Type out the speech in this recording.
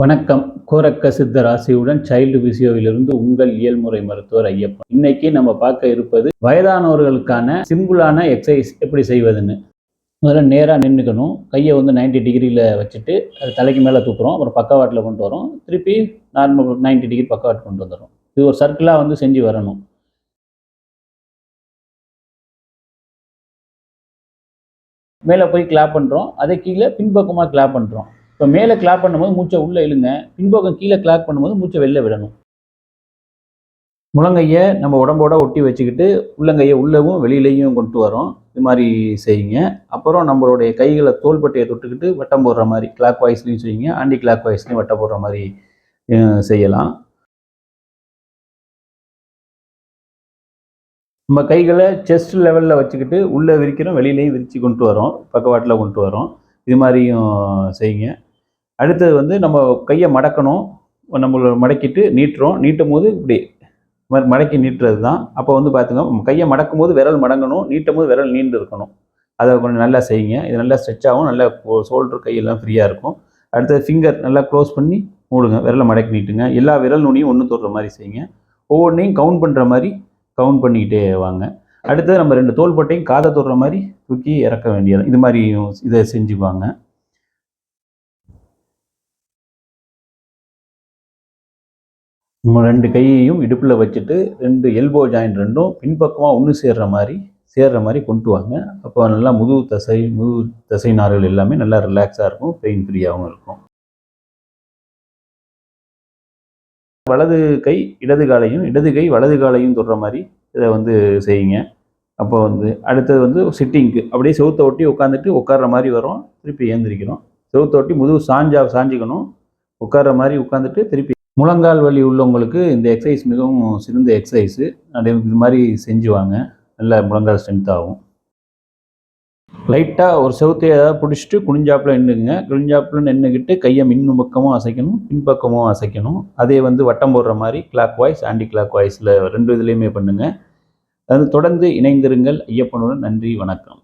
வணக்கம். கோரக்க சித்த ராசியுடன் சைல்டு பிசியோவிலிருந்து உங்கள் இயல்முறை மருத்துவர் ஐயப்பன். இன்னைக்கு நம்ம பார்க்க இருப்பது வயதானவர்களுக்கான சிம்பிளான எக்ஸசைஸ் எப்படி செய்வதுன்னு. முதல்ல நேராக நின்றுக்கணும் கையை வந்து 90 டிகிரியில் வச்சுட்டு அது தலைக்கு மேலே தூக்குறோம். அப்புறம் பக்கவாட்டில் கொண்டு வரோம். திருப்பி நார்மல் 90 டிகிரி பக்கவாட்டு கொண்டு வந்துடும் இது ஒரு சர்க்கிளாக வந்து செஞ்சு வரணும். மேலே போய் கிளாப் பண்ணுறோம் அதே கீழே பின்பக்கமாக கிளாப் பண்ணுறோம் இப்போ மேலே கிளாப் பண்ணும்போது மூச்சை உள்ளே இழுங்க பின்போக்கம் கீழே கிளாப் பண்ணும்போது மூச்சை வெளில விடணும். முழங்கையை நம்ம உடம்போட ஒட்டி வச்சுக்கிட்டு உள்ளங்கையை உள்ளவும் வெளியிலையும் கொண்டு வரோம். இது மாதிரி செய்யுங்க. அப்புறம் நம்மளுடைய கைகளை தோள்பட்டையை தொட்டுக்கிட்டு வட்டம் போடுற மாதிரி கிளாக் வாய்ஸ்லையும் செய்யுங்க. ஆண்டி கிளாக் வாய்ஸ்லையும் வட்டம் போடுற மாதிரி செய்யலாம். நம்ம கைகளை செஸ்ட் லெவலில் வச்சுக்கிட்டு உள்ளே விரிக்கிறோம் வெளியிலையும் விரித்து கொண்டு வரோம். பக்கவாட்டில் கொண்டு வரோம். இது மாதிரியும் செய்யுங்க. அடுத்தது வந்து நம்ம கையை மடக்கணும். நம்மளை மடக்கிட்டு நீட்டுறோம். நீட்டும் போது இப்படி மடக்கி நீட்டுறது தான் அப்போ வந்து பார்த்துங்க கையை மடக்கும் போது விரல் மடங்கணும். நீட்டும் போது விரல் நீண்டு இருக்கணும். அதை கொஞ்சம் நல்லா செய்யுங்க. இது நல்லா ஸ்ட்ரெச் ஆகும். நல்லா ஷோல்டர் கையெல்லாம் ஃப்ரீயாக இருக்கும். அடுத்தது ஃபிங்கர் நல்லா க்ளோஸ் பண்ணி மூடுங்க. விரலை மடக்கி நீட்டுங்க. எல்லா விரல் நுனியும் ஒன்று தொடுற மாதிரி செய்யுங்க. ஒவ்வொன்றையும் கவுண்ட் பண்ணுற மாதிரி கவுண்ட் பண்ணிக்கிட்டே வாங்க. அடுத்தது நம்ம ரெண்டு தோள்பட்டையும் காதை தொடுற மாதிரி தூக்கி இறக்க வேண்டியது. இது மாதிரி இதை செஞ்சுக்குவாங்க ரெண்டு கையையும் இடுப்பில் வச்சுட்டு ரெண்டு எல்போ ஜாயிண்ட் ரெண்டும் பின்பக்கமாக ஒன்று சேர்ற மாதிரி சேர்ற மாதிரி கொண்டு வாங்க. அப்போ நல்லா முதுகு தசை முதுகு தசை நார்கள் எல்லாமே நல்லா ரிலாக்ஸாக இருக்கும் பெயின் ஃப்ரீயாகவும் இருக்கும். வலது கை இடது காலையும் இடது கை வலது காலையும் தொடுற மாதிரி இதை வந்து செய்யுங்க. அப்போ வந்து அடுத்தது வந்து சிட்டிங்க்கு அப்படியே செவுத்த ஒட்டி உட்காந்துட்டு உட்கார்ற மாதிரி வரும் திருப்பி ஏந்திரிக்கிறோம் செவுத்த ஒட்டி முதுகு சாஞ்சா சாஞ்சிக்கணும். உட்கார்ற மாதிரி உட்காந்துட்டு திருப்பி முழங்கால் வலி உள்ளவங்களுக்கு இந்த எக்ஸசைஸ் மிகவும் சிறந்த எக்ஸசைஸு அதே இது மாதிரி செஞ்சுவாங்க. நல்லா நல்ல முழங்கால் ஸ்ட்ரென்த் ஆகும். லைட்டாக ஒரு செவுத்தையை ஏதாவது பிடிச்சிட்டு குனிஞ்சாப்பில் நின்றுங்க குனிஞ்சாப்பில் நின்றுக்கிட்டு கையை மின் பக்கமும் அசைக்கணும் பின்பக்கமும் அசைக்கணும். அதே வந்து வட்டம் போடுற மாதிரி கிளாக் வாய்ஸ் ஆன்டி கிளாக் வாய்ஸில் ரெண்டு இதுலேயுமே பண்ணுங்கள் அது தொடர்ந்து இணைந்திருங்கள். ஐயப்பனுடன் நன்றி வணக்கம்.